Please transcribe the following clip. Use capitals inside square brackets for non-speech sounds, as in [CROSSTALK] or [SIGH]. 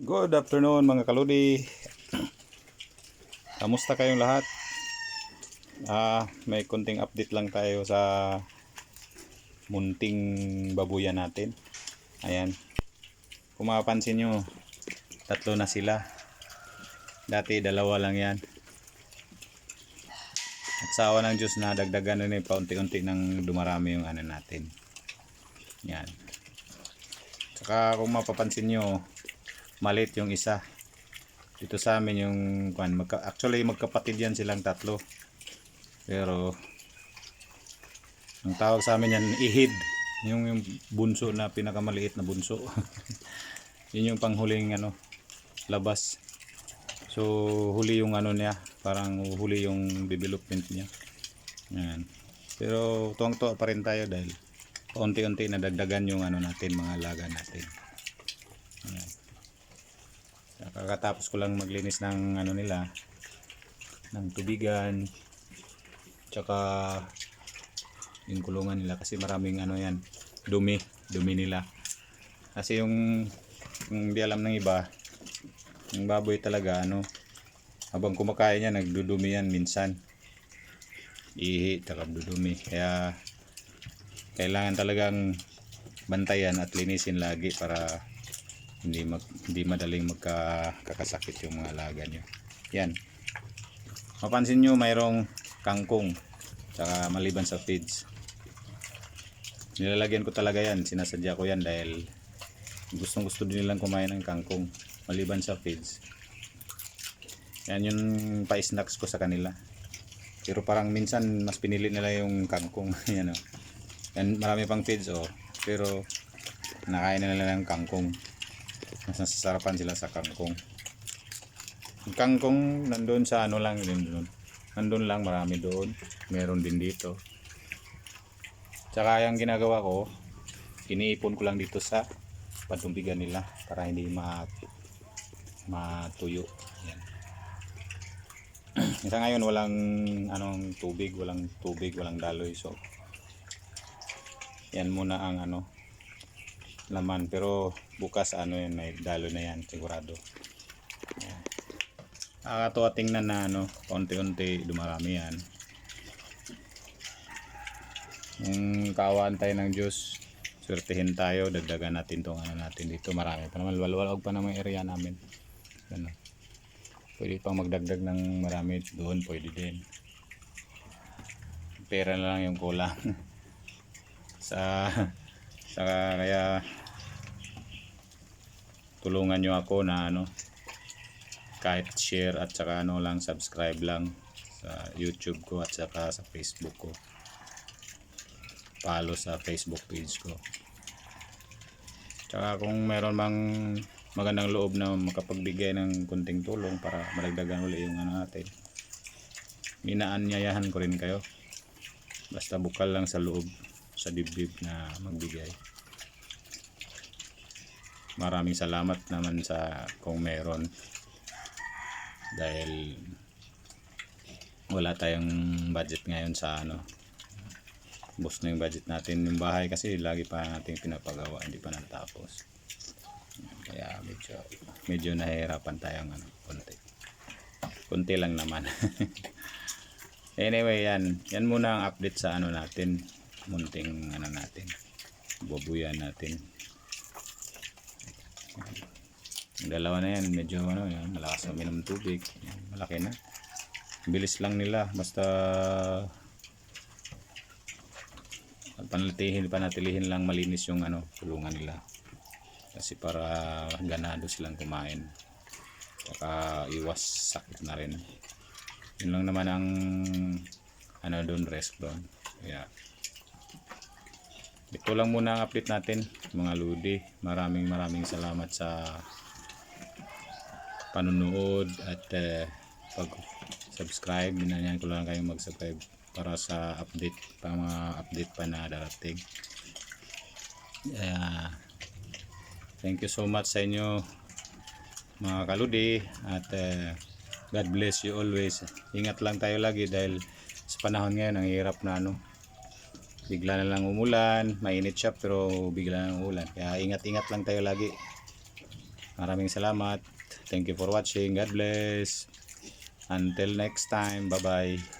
Good afternoon mga kaludi. [CLEARS THROAT] Kamusta kayong lahat? Ah, may kunting update lang tayo sa munting babuyan natin. Ayan. Kung mapapansin nyo, tatlo na sila. Dati dalawa lang yan. At sa awa ng Diyos na dagdagan na ni paunti-unti nang dumarami yung ano natin. Yan. Saka kung mapapansin nyo, malit yung isa. Dito sa amin yung kwan, magka, actually magkapatid yan silang tatlo. Pero ang tawag sa amin yan ihid. Yung, yung bunso na pinakamaliit na bunso. [LAUGHS] yun yung panghuling ano labas. So huli yung ano niya, parang huli yung development niya. Yan. Pero tuwang-tuwa pa rin tayo dahil paunti-unti nadagdagan yung ano natin, mga alaga natin. Yan. Kakatapos ko lang maglinis ng ano nila ng tubigan tsaka yung kulungan nila kasi maraming ano yan dumi dumi nila. Kasi yung yung di alam ng iba yung baboy talaga ano habang kumakain yan nagdudumi yan minsan. Ihi tsaka dudumi. Kaya kailangan talagang bantayan at linisin lagi para hindi mag, hindi madaling magkakasakit yung mga alaga nyo. Yan. Mapansin nyo mayroong kangkong saka maliban sa feeds. Nilalagyan ko talaga yan. Sinasadya ko yan dahil gustong gusto din nilang kumain ng kangkong maliban sa feeds. Yan yung pa-snacks ko sa kanila. Pero parang minsan mas pinili nila yung kangkong. [LAUGHS] yan o. Yan, marami pang feeds oh. Pero nakain na nila ng kangkong mas nasasarapan sila sa kangkong. Ang kangkong nandun sa ano lang din doon nandun lang marami doon. Meron din dito. Tsaka yung ginagawa ko iniipon ko lang dito sa patumbigan nila para hindi ma matuyo. Yan [CLEARS THROAT] isa ngayon walang anong tubig walang tubig walang daloy. So yan muna ang ano laman pero bukas ano yan may dalo na yan sigurado. Yan. nakakatuwa tingnan na ano konti-unti dumarami yan. Kung kaawaan tayo ng Diyos swertihin tayo dagdagan natin tong ano natin dito. Marami pa naman walwalag pa naman area namin. Ano. Pwede pang magdagdag ng marami doon pwede din. Pera na lang yung kulang. [LAUGHS] Sa saka kaya tulungan nyo ako na ano kahit share at saka ano lang subscribe lang sa YouTube ko at saka sa Facebook ko. Follow sa Facebook page ko. Tsaka kung meron mang magandang loob na makapagbigay ng kunting tulong para malagdagan uli yung ano natin minaanyayahan ko rin kayo. Basta bukal lang sa loob sa dibdib na magbigay maraming salamat naman sa kung meron. Dahil wala tayong budget ngayon sa ano bus na yung budget natin. Yung bahay kasi lagi pa natin pinapagawa hindi pa natapos. Kaya medyo medyo nahihirapan tayong ano konti. Konti lang naman. [LAUGHS] Anyway yan. Yan muna ang update sa ano natin munting ano natin bubuyan natin yung dalawa na yan medyo ano yan malakas na minom tubig. Yan, malaki na. Bilis lang nila basta panatihin panatilihin lang malinis yung ano tulungan nila. Kasi para ganado silang kumain. Saka iwas sakit na rin. Yun lang naman ang ano doon rest doon kaya ito lang muna ang update natin mga ludi. Maraming maraming salamat sa panunood at eh, pag subscribe binanyan ko lang kayong mag subscribe para sa update pa mga update pa na darating. Kaya, thank you so much sa inyo mga kaludi. At eh, God bless you always. Ingat lang tayo lagi dahil sa panahon ngayon ang hirap na ano bigla na lang umulan mainit siya pero bigla na umulan kaya ingat ingat lang tayo lagi Maraming salamat. Thank you for watching. God bless. Until next time. Bye-bye.